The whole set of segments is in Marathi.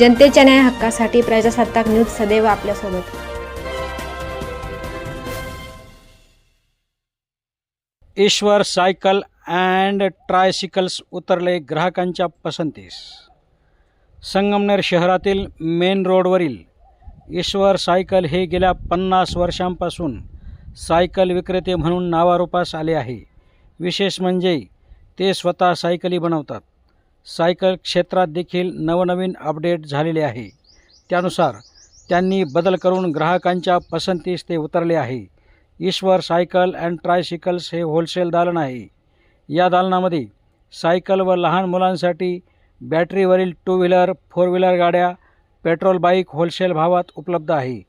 जनतेच्या न्याय हक्कासाठी प्रजासत्ताक न्यूज सदैव आपल्यासोबत. ईश्वर सायकल अँड ट्रायसिकल्स उतरले ग्राहकांच्या पसंतीस. संगमनेर शहरातील मेन रोडवरील ईश्वर सायकल हे गेल्या पन्नास वर्षांपासून सायकल विक्रेते म्हणून नावारूपास आले आहे. विशेष म्हणजे ते स्वतः सायकली बनवतात. सायकल क्षेत्रात देखील नवनवीन अपडेट झालेले आहे. त्यानुसार त्यांनी बदल करून ग्राहकांच्या पसंतीस ते उतरले आहे. ईश्वर सायकल अँड ट्रायसिकल्स हे होलसेल दालन आहे. या दालनामध्ये सायकल व लहान मुलांसाठी बॅटरीवरील टू व्हीलर फोर व्हीलर गाड्या पेट्रोल बाईक होलसेल भावात उपलब्ध आहे.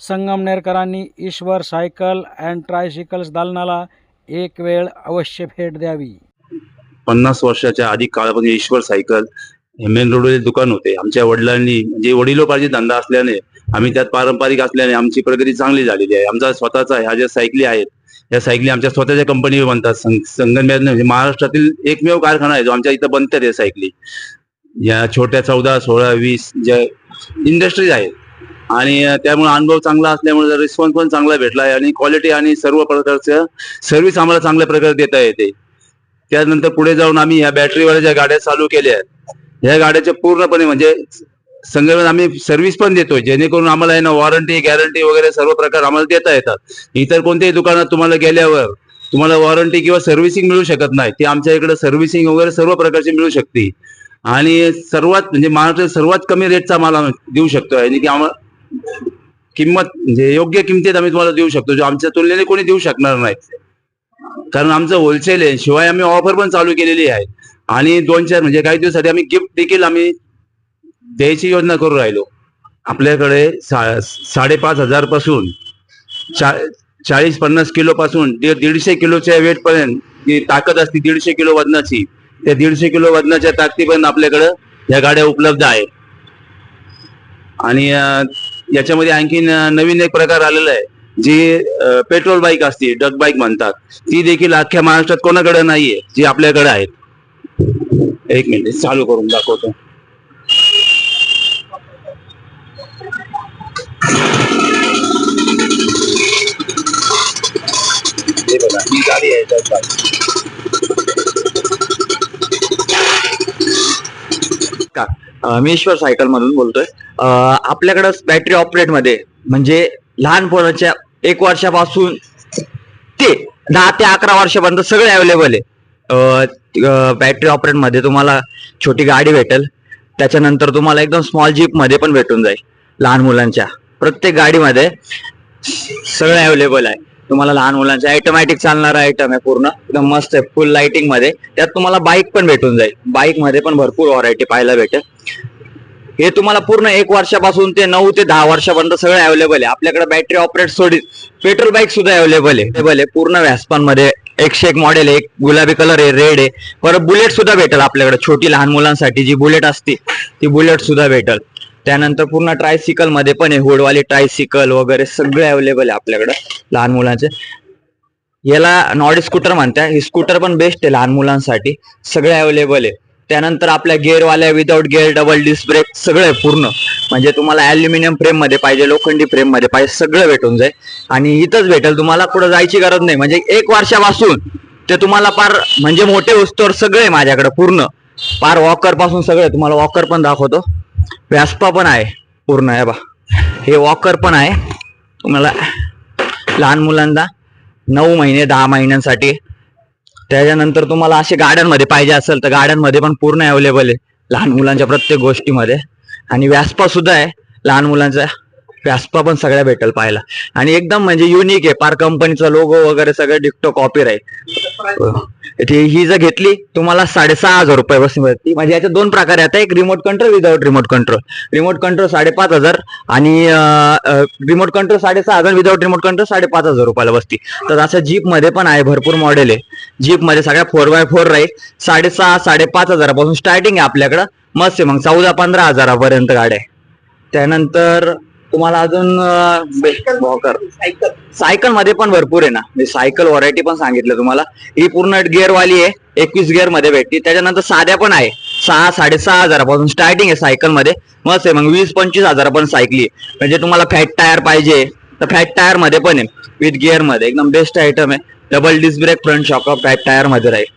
संगमनेरकरांनी ईश्वर सायकल अँड ट्रायसिकल्स दालनाला एक वेळ अवश्य भेट द्यावी. पन्नास वर्षाच्या आधी काळापासून ईश्वर सायकल मेन रोडवरील दुकान होते. आमच्या वडिलांनी म्हणजे वडिलोपार्जित धंदा असल्याने आम्ही त्यात पारंपरिक असल्याने आमची प्रगती चांगली झालेली आहे. आमचा स्वतःचा ह्या ज्या सायकली आहेत या सायकली आमच्या स्वतःच्या कंपनीवर बनतात. सं- म्हणजे महाराष्ट्रातील एकमेव कारखाना आहे जो आमच्या इथं बनतात या सायकली. या छोट्या चौदा सोळा वीस ज्या इंडस्ट्रीज आहेत. आणि त्यामुळे अनुभव चांगला असल्यामुळे रिस्पॉन्स पण चांगला भेटला आहे. आणि क्वालिटी आणि सर्व प्रकारचं सर्व्हिस आम्हाला चांगल्या प्रकारे देता येते. त्यानंतर पुढे जाऊन आम्ही या बॅटरीवाल्या ज्या गाड्या चालू केल्या आहेत या गाड्याच्या पूर्णपणे म्हणजे संगमनेर आम्ही सर्व्हिस पण देतोय. जेणेकरून आम्हाला आहे ना वॉरंटी गॅरंटी वगैरे सर्व प्रकार आम्हाला देता येतात. इतर कोणत्याही दुकानात तुम्हाला गेल्यावर तुम्हाला वॉरंटी किंवा सर्व्हिसिंग मिळू शकत नाही. ती आमच्या इकडे सर्व्हिसिंग वगैरे सर्व प्रकारची मिळू शकते. आणि सर्वात म्हणजे महाराष्ट्रात सर्वात कमी रेटचा माल आम्ही देऊ शकतो. आणि की आम्हाला किंमत म्हणजे योग्य किमतीत आम्ही तुम्हाला देऊ शकतो. जो आमच्या तुलनेने कोणी देऊ शकणार नाही. कारण आमचं होलसेल आहे. शिवाय आम्ही ऑफर पण चालू केलेली आहे. आणि दोन चार म्हणजे काही दिवसासाठी आम्ही गिफ्ट देखील आम्ही द्यायची योजना करू राहिलो. आपल्याकडे सा साडेपाच हजारपासून चा चाळीस पन्नास किलो पासून ते दीडशे किलोच्या वेट पर्यंत जी ताकद असते दीडशे किलो वजनाची त्या दीडशे किलो वजनाच्या ताकदीपर्यंत आपल्याकडं या गाड्या उपलब्ध आहेत. आणि याच्यामध्ये आणखीन नवीन एक प्रकार आलेला आहे. जी पेट्रोल बाईक असते डग बाईक म्हणतात ती देखील अख्ख्या महाराष्ट्रात कोणाकडे नाहीये जी आपल्याकडे आहेत. एक मिनिट चालू करून दाखवतो. ही गाडी आहे मी ईश्वर सायकल मधून बोलतोय आपल्याकडं बॅटरी ऑपरेटमध्ये म्हणजे लहान पोराच्या एक वर्षापासून ते दहा ते अकरा वर्षापर्यंत सगळे अवेलेबल आहे. बॅटरी ऑपरेटमध्ये तुम्हाला छोटी गाडी भेटेल. त्याच्यानंतर तुम्हाला एकदम स्मॉल जीपमध्ये पण भेटून जाईल. लहान मुलांच्या. प्रत्येक गाडीमध्ये सगळं अवेलेबल आहे. तुम्हाला लहान मुलांचे ऑटोमॅटिक चालणारा आयटम आहे पूर्ण. एकदम मस्त आहे. फुल लाइटिंगमध्ये. त्यात तुम्हाला बाईक पण भेटून जाईल. बाईकमध्ये पण भरपूर व्हरायटी पाहायला भेटेल. हे तुम्हाला पूर्ण एक वर्षापासून ते नऊ ते दहा वर्षापर्यंत सगळं अवेलेबल आहे. आपल्याकडे बॅटरी ऑपरेट सोडी पेट्रोल बाईक सुद्धा अवेलेबल आहे. पूर्ण व्यासपानमध्ये एकशे एक मॉडेल आहे. एक गुलाबी कलर आहे. रेड आहे. परत बुलेट सुद्धा भेटेल आपल्याकडे. छोटी लहान मुलांसाठी जी बुलेट असते ती बुलेट सुद्धा भेटेल. त्यानंतर पूर्ण ट्रायसिकलमध्ये पण आहे. होडवाली ट्रायसिकल वगैरे सगळे अवेलेबल आहे आपल्याकडे लहान मुलांचे. याला नॉडी स्कूटर म्हणतात. ही स्कूटर पण बेस्ट आहे लहान मुलांसाठी. सगळे अवेलेबल आहे. त्यानंतर आपल्या गेअरवाल्या without gear double disc brake सगळं आहे पूर्ण. म्हणजे तुम्हाला ॲल्युमिनियम फ्रेममध्ये पाहिजे लोखंडी फ्रेममध्ये पाहिजे सगळं भेटून जाईल. आणि इथंच भेटेल तुम्हाला कुठं जायची गरज नाही. म्हणजे एक वर्षापासून ते तुम्हाला पार म्हणजे मोठे वस्तूवर सगळे आहे माझ्याकडे पूर्ण. पार वॉकरपासून सगळे तुम्हाला वॉकर पण दाखवतो. व्यासपा पण आहे पूर्ण आहे बा. हे वॉकर पण आहे. तुम्हाला लहान मुलांना नऊ महिने दहा महिन्यांसाठी त्याच्यानंतर तुम्हाला असे गाड्यांमध्ये पाहिजे असेल तर गाड्यांमध्ये पण पूर्ण अवेलेबल आहे. लहान मुलांच्या प्रत्येक गोष्टीमध्ये. आणि व्यासपा सुद्धा आहे. लहान मुलांचा व्यासपा पण सगळ्या भेटेल पाहायला. आणि एकदम म्हणजे युनिक आहे. पार कंपनीचा लोगो वगैरे सगळं डिक्टो कॉपी राहील. ही जर घेतली तुम्हाला साडेसहा हजार रुपये बसून मिळते म्हणजे याच्या दोन प्रकार आहेत. एक remote control without remote control remote control साडेपाच हजार आणि रिमोट कंट्रोल साडेसहा हजार विदाउट रिमोट कंट्रोल साडेपाच हजार रुपयाला बसती तर असं जीपमध्ये पण आहे. भरपूर मॉडेल आहे. जीपमध्ये सगळ्या फोर बाय फोर राहील. साडेसहा साडेपाच हजारापासून स्टार्टिंग आहे आपल्याकडं. मस्त आहे. मग चौदा पंधरा हजारापर्यंत गाड्या आहे. त्यानंतर तुम्हाला अजून वॉकर सायकलमध्ये पण भरपूर आहे ना. मी सायकल व्हरायटी पण सांगितलं तुम्हाला. ही पूर्ण गिअर वाली आहे. एकवीस गिअरमध्ये भेटते. त्याच्यानंतर साध्या पण आहे. सहा साडेसहा हजारापासून स्टार्टिंग आहे सायकलमध्ये. मस्त आहे. मग वीस पंचवीस हजारापर्यंत सायकली आहे. म्हणजे तुम्हाला फॅट टायर पाहिजे. तर फॅट टायरमध्ये पण आहे. विथ गिअरमध्ये. एकदम बेस्ट आयटम आहे. Double disc brake front shock fat टायरमध्ये राहील.